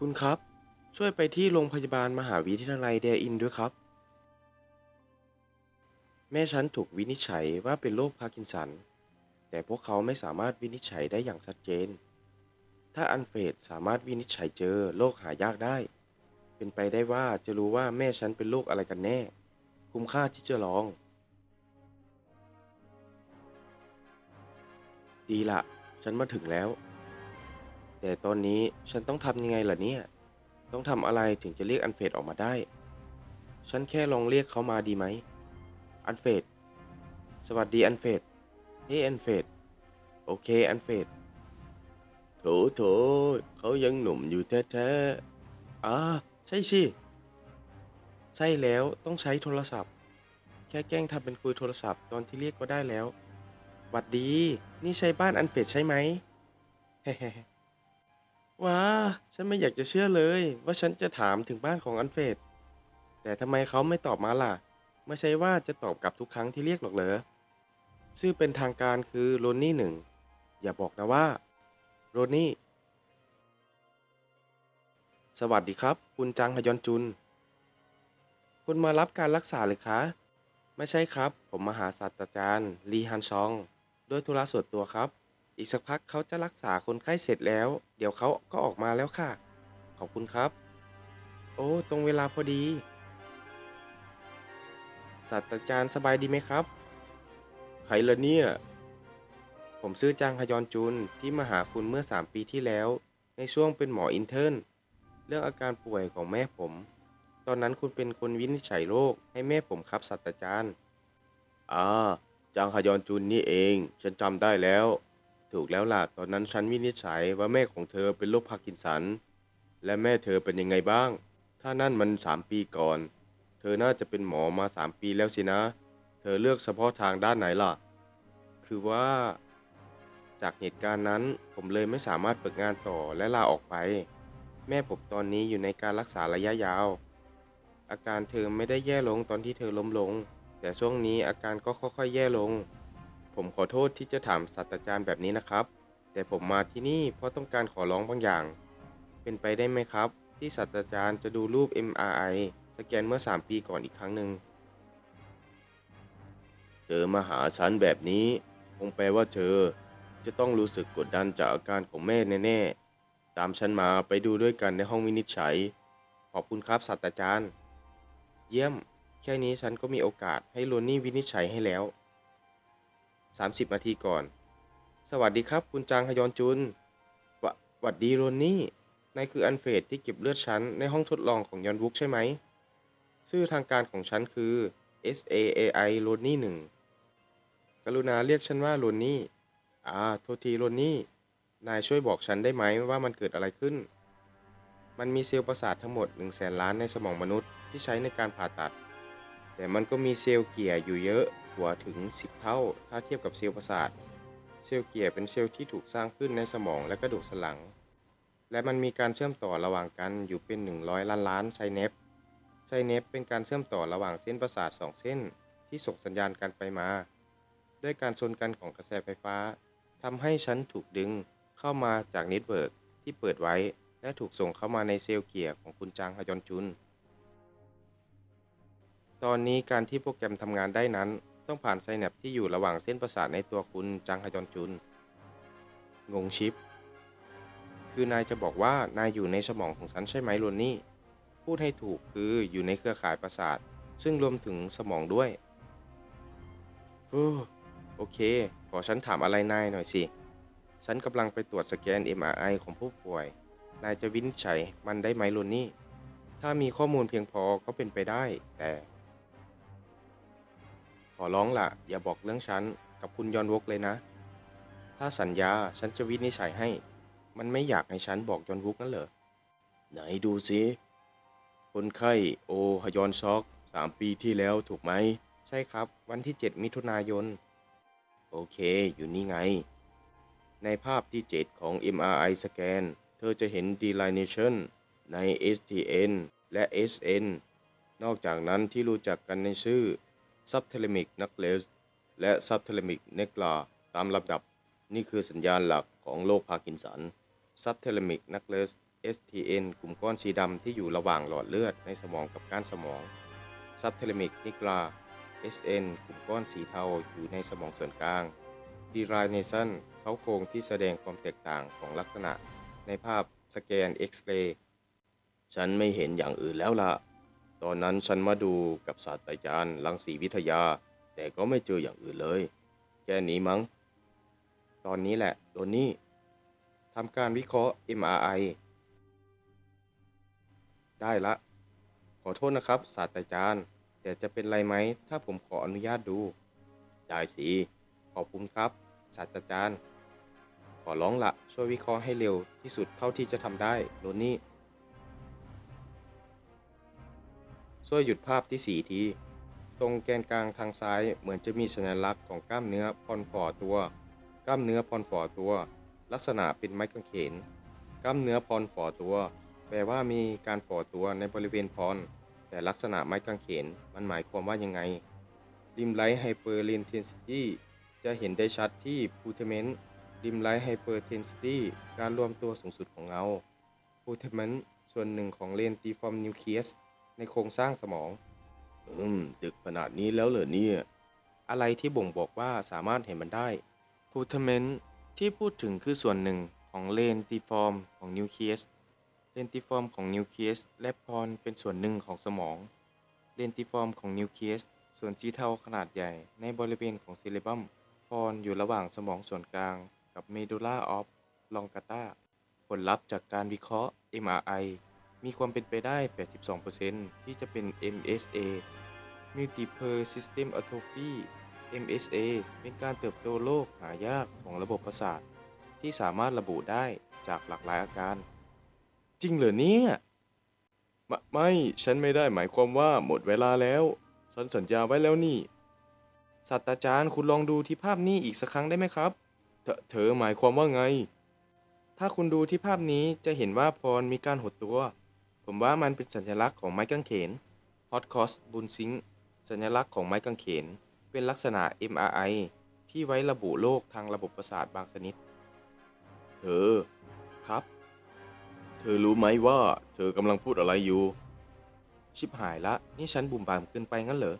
คุณครับ ช่วยไปที่โรงพยาบาลมหาวิทยาลัยเดอินด้วยครับ แม่ฉันถูกวินิจฉัยว่าเป็นโรคพาร์กินสัน แต่พวกเขาไม่สามารถวินิจฉัยได้อย่างชัดเจน ถ้าอันเฟรดสามารถวินิจฉัยเจอโรคหายากได้ เป็นไปได้ว่าจะรู้ว่าแม่ฉันเป็นโรคอะไรกันแน่ คุ้มค่าที่จะลอง ดีละ ฉันมาถึงแล้ว แต่ตอนนี้ฉันต้องทำยังไงล่ะเนี่ย ต้องทำอะไรถึงจะเรียกอันเฟดออกมาได้ ฉันแค่ลองเรียกเขามาดีไหม อันเฟด สวัสดีอันเฟด เฮ้อันเฟด โอเคอันเฟด โถโถเขายังหนุ่มอยู่แท้ๆอ่าใช่สิใช่แล้วต้องใช้โทรศัพท์ แค่แกล้งทำเป็นคุยโทรศัพท์ตอนที่เรียกก็ได้แล้วหวัดดี นี่ใช่บ้านอันเฟดใช่ไหมเฮ้ ว้า ฉันไม่อยากจะเชื่อเลยว่าฉันจะถามถึงบ้านของอันเฟดแต่ทำไมเขาไม่ตอบมาล่ะ ไม่ใช่ว่าจะตอบกลับทุกครั้งที่เรียกหรอกเหรอ ชื่อเป็นทางการคือโรนนี่หนึ่ง อย่าบอกนะว่า โรนนี่ สวัสดีครับ คุณจังฮยอนจุน คุณมารับการรักษาหรือคะ ไม่ใช่ครับ ผมมาหาศาสตราจารย์ลีฮันซอง ด้วยธุระส่วนตัวครับ อีกสักพักเขาจะรักษาคนไข้เสร็จแล้ว เดี๋ยวเขาก็ออกมาแล้วค่ะ ขอบคุณครับ โอ้ ตรงเวลาพอดี ศาสตราจารย์สบายดีไหมครับ ใครละเนี่ย ผมซื้อจางฮยอนจุนที่มาหาคุณเมื่อ 3 ปีที่แล้ว ในช่วงเป็นหมออินเทอร์นเรื่องอาการป่วยของแม่ผม ตอนนั้นคุณเป็นคนวินิจฉัยโรคให้แม่ผมครับศาสตราจารย์ อ่าจางฮยอนจุนนี่เอง ฉันจำได้แล้ว ถูกแล้วล่ะ ตอนนั้นฉันวินิจฉัยว่าแม่ของเธอเป็นโรคพาร์กินสัน และแม่เธอเป็นยังไงบ้าง ถ้านั่นมันสามปีก่อน เธอน่าจะเป็นหมอมาสามปีแล้วสินะ เธอเลือกเฉพาะทางด้านไหนล่ะ คือว่า จากเหตุการณ์นั้นผมเลยไม่สามารถฝึกงานต่อและลาออกไป แม่ผมตอนนี้อยู่ในการรักษาระยะยาว อาการเธอไม่ได้แย่ลงตอนที่เธอล้มลง แต่ช่วงนี้อาการก็ค่อยๆแย่ลง ผมขอโทษที่จะถามศาสตราจารย์แบบนี้นะครับ แต่ผมมาที่นี่เพราะต้องการขอร้องบางอย่าง เป็นไปได้ไหมครับ ที่ศาสตราจารย์จะดูรูป MRI สแกนเมื่อ 3 ปีก่อนอีกครั้งหนึ่งเธอมาหาฉันแบบนี้คงแปลว่าเธอจะต้องรู้สึกกดดันจากอาการของแม่แน่ๆ ตามฉันมาไปดูด้วยกันในห้องวินิจฉัย ขอบคุณครับศาสตราจารย์ เยี่ยม แค่นี้ฉันก็มีโอกาสให้โรนนี่วินิจฉัยให้แล้ว 30นาทีก่อน สวัสดีครับคุณจางฮยอนจุนวะหวัดดีโรนนี่นายคืออันเฟรดที่เก็บเลือดฉันในห้องทดลองของยอนวุกใช่ไหม ชื่อทางการของฉันคือ S A A I โรนนี่หนึ่งกรุณาเรียกฉันว่าโรนนี่อ่าโทษทีโรนนี่ นายช่วยบอกฉันได้ไหมว่ามันเกิดอะไรขึ้น มันมีเซลล์ประสาททั้งหมด1 0 0 0 0แสนล้านในสมองมนุษย์ที่ใช้ในการผ่าตัด แต่มันก็มีเซลล์เกลียอยู่เยอะ กว่าถึง 10 เท่า ถ้าเทียบกับเซลล์ประสาท เซลล์เกียร์เป็นเซลล์ที่ถูกสร้างขึ้นในสมองและกระดูกสันหลัง และมันมีการเชื่อมต่อระหว่างกันอยู่เป็น 100 ล้านล้านไซเนป ไซเนปเป็นการเชื่อมต่อระหว่างเส้นประสาท 2 เส้น ที่ส่งสัญญาณกันไปมา ด้วยการชนกันของกระแสไฟฟ้าทำให้ชั้นถูกดึงเข้ามาจากเน็ตเวิร์กที่เปิดไว้ และถูกส่งเข้ามาในเซลล์เกียร์ของคุณจางฮยอนจุนตอนนี้การที่โปรแกรมทำงานได้นั้น ต้องผ่านไซแนปที่อยู่ระหว่างเส้นประสาทในตัวคุณจางฮยอนจุน งงชิป คือนายจะบอกว่านายอยู่ในสมองของฉันใช่ไหมโรนนี่ พูดให้ถูกคืออยู่ในเครือข่ายประสาท ซึ่งรวมถึงสมองด้วยฟูโอเค ขอฉันถามอะไรนายหน่อยสิ ฉันกำลังไปตรวจสแกน MRI ของผู้ป่วย นายจะวินิจฉัยมันได้ไหมโรนนี่ ถ้ามีข้อมูลเพียงพอก็เป็นไปได้ แต่ ขอร้องล่ะ อย่าบอกเรื่องฉัน กับคุณยอนวกเลยนะ ถ้าสัญญาฉันจะวินิจฉัยให้ มันไม่อยากให้ฉันบอกยอนวกนั่นเหรอ ไหนดูสิคนไข้โอฮยอนช็อกสามปีที่แล้วถูกไหม ใช่ครับ วันที่ 7 มิถุนายน โอเค อยู่นี่ไง ในภาพที่ 7 ของ MRI สแกน เธอจะเห็น delineation ใน STN และ SN นอกจากนั้นที่รู้จักกันในชื่อ subthalamic nucleus และ subthalamic nucleus ตามลำดับ นี่คือสัญญาณหลักของโรคพาร์กินสัน subthalamic nucleus STN กลุ่มก้อนสีดำที่อยู่ระหว่างหลอดเลือดในสมองกับก้านสมอง Subthalamic Nigra SN กลุ่มก้อนสีเทาอยู่ในสมองส่วนกลาง Delineation เขาโครงที่แสดงความแตกต่างของลักษณะ ในภาพสแกนเอ็กซเรย์ฉันไม่เห็นอย่างอื่นแล้วล่ะ ตอนนั้นฉันมาดูกับศาสตราจารย์รังสีวิทยา แต่ก็ไม่เจออย่างอื่นเลย แค่นี้มั้ง ตอนนี้แหละโดนนี่ทำการวิเคราะห์ MRI ได้ละ ขอโทษนะครับ ศาสตราจารย์ แต่จะเป็นไรไหม ถ้าผมขออนุญาตดู ได้สิ ขอบคุณครับ ศาสตราจารย์ ขอร้องละ ช่วยวิเคราะห์ให้เร็วที่สุดเท่าที่จะทำได้โดนนี่ ช่วยหยุดภาพที่สี่ที ตรงแกนกลางทางซ้ายเหมือนจะมีสัญลักษณ์ของกล้ามเนื้อพรฝ่อตัว กล้ามเนื้อพรฝ่อตัว ลักษณะเป็นไม้กางเขน กล้ามเนื้อพรฝ่อตัว แปลว่ามีการฝ่อตัวในบริเวณพรแต่ลักษณะไม้กางเขนมันหมายความว่ายังไงริมไลท์ไฮเปอร์เลนเทนซิตี้จะเห็นได้ชัดที่พูเทเมนต์ริมไลท์ไฮเปอร์เทนซิตี้การรวมตัวสูงสุดของเงาพูเทเมนต์ส่วนหนึ่งของเลนตีฟอร์มนิวเคลียส ในโครงสร้างสมอง อืม ดึกขนาดนี้แล้วเหรอเนี่ย อะไรที่บ่งบอกว่าสามารถเห็นมันได้พูเทเมนต์ที่พูดถึงคือส่วนหนึ่งของเลนตีฟอร์มของนิวเคลียส เลนติฟอร์มของนิวเคลียสและพรเป็นส่วนหนึ่งของสมอง เลนติฟอร์มของนิวเคลียส ส่วนสีเทาขนาดใหญ่ในบริเวณของซิลิบัม พรอยู่ระหว่างสมองส่วนกลางกับเมดูล่าออฟลองกาตาผลลัพธ์จากการวิเคราะห์ MRI มีความเป็นไปได้ 82%ที่จะเป็น MSA Multiple System Atrophy MSA เป็นการเติบโตโรคหายากของระบบประสาท ที่สามารถระบุได้จากหลากหลายอาการ จริงเหรอเนี่ยไมไม่ ฉันไม่ได้หมายความว่าหมดเวลาแล้ว ฉันสัญญาไว้แล้วนี่ศาสตราจารย์คุณลองดูที่ภาพนี้อีกสักครั้งได้ไหมครับ เธอเธอหมายความว่าไง ถ้าคุณดูที่ภาพนี้จะเห็นว่าพรมีการหดตัว ผมว่ามันเป็นสัญลักษณ์ของไม้กางเขน Hot Cross b u n s i n g สัญลักษณ์ของไม้กางเขน เป็นลักษณะ MRI ที่ไว้ระบุโรคทางระบบประสาทบางชนิด เธอ ครับ เธอรู้ไหมว่า เธอกำลังพูดอะไรอยู่ ชิบหายละ นี่ฉันบุ่มบามเกินไปงั้นเหรอ